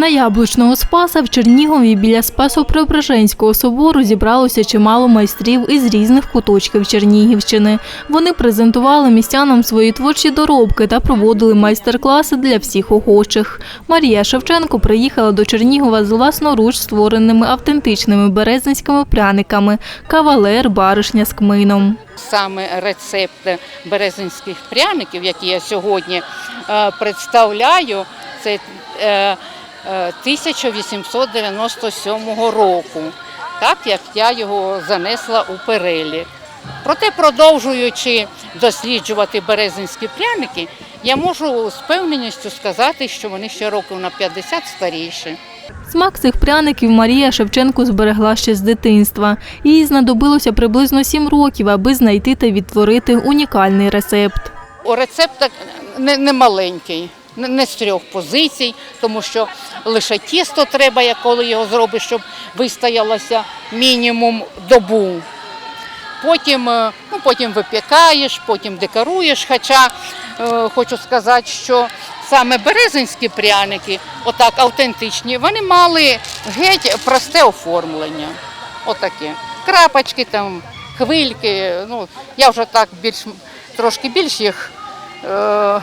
На яблучного спаса в Чернігові біля Спасо-Преображенського собору зібралося чимало майстрів із різних куточків Чернігівщини. Вони презентували містянам свої творчі доробки та проводили майстер-класи для всіх охочих. Марія Шевченко приїхала до Чернігова з власноруч створеними автентичними березинськими пряниками кавалер, баришня з кмином. саме рецепт березинських пряників, які я сьогодні е, представляю, це е, 1897 року, так як я його занесла у перелік. Проте, продовжуючи досліджувати березинські пряники, я можу з певненістю сказати, що вони ще років на 50 старіші. Смак цих пряників Марія Шевченко зберегла ще з дитинства. Їй знадобилося приблизно сім років, аби знайти та відтворити унікальний рецепт. Рецепт не, не маленький, не, з трьох позицій, тому що лише тісто треба, як коли його зробиш, щоб вистоялося мінімум добу. Потім, е, ну, потім випікаєш, потім декоруєш. Хоча е, хочу сказати, що саме березинські пряники, отак автентичні, вони мали геть просте оформлення. Отаке. Крапочки, там, хвильки. Ну, я вже так більш трошки більш їх е,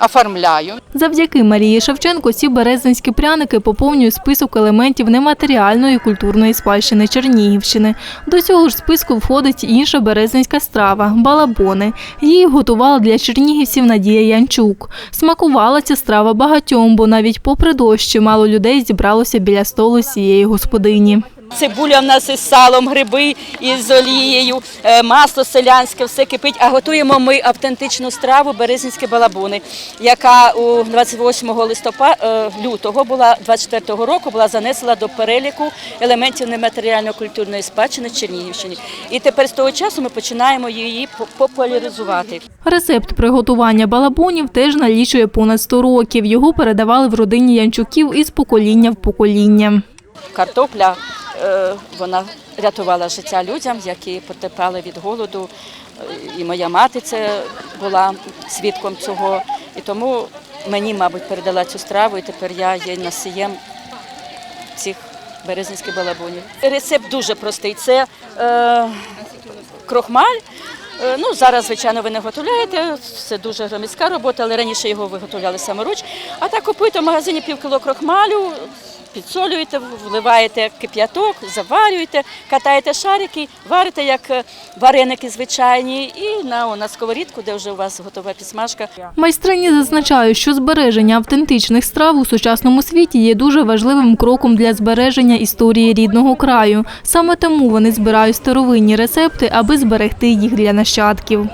оформляю. Завдяки Марії Шевченко ці березинські пряники поповнюють список елементів нематеріальної культурної спадщини Чернігівщини. До цього ж списку входить інша березинська страва балабони. Її готувала для чернігівців Надія Янчук. Смакувала ця страва багатьом, бо навіть попри дощ чимало людей зібралося біля столу цієї господині. Цибуля в нас із салом, гриби із олією, е, масло селянське, все кипить. А готуємо ми автентичну страву березинські балабуни, яка у 28 листопада лютого була 24 року була занесена до переліку елементів нематеріально-культурної спадщини Чернігівщини. І тепер з того часу ми починаємо її популяризувати. Рецепт приготування балабонів теж налічує понад 100 років. Його передавали в родині Янчуків із покоління в покоління. Картопля е, вона рятувала життя людям, які потерпали від голоду. Е, І моя мати це була свідком цього. І тому мені, мабуть, передала цю страву, і тепер я є носієм цих березинських балабонів. Рецепт дуже простий. Це е, крохмаль. Е, Ну, зараз, звичайно, ви не готуєте, це дуже громіська робота, але раніше його виготовляли саморуч. А так купуєте в магазині пів кіло крохмалю, підсолюєте, вливаєте кип'яток, заварюєте, катаєте шарики, варите як е, вареники звичайні, і на, на сковорідку, де вже у вас готова підсмажка. Майстрині зазначають, що збереження автентичних страв у сучасному світі є дуже важливим кроком для збереження історії рідного краю. Саме тому вони збирають старовинні рецепти, аби зберегти їх для нащадків.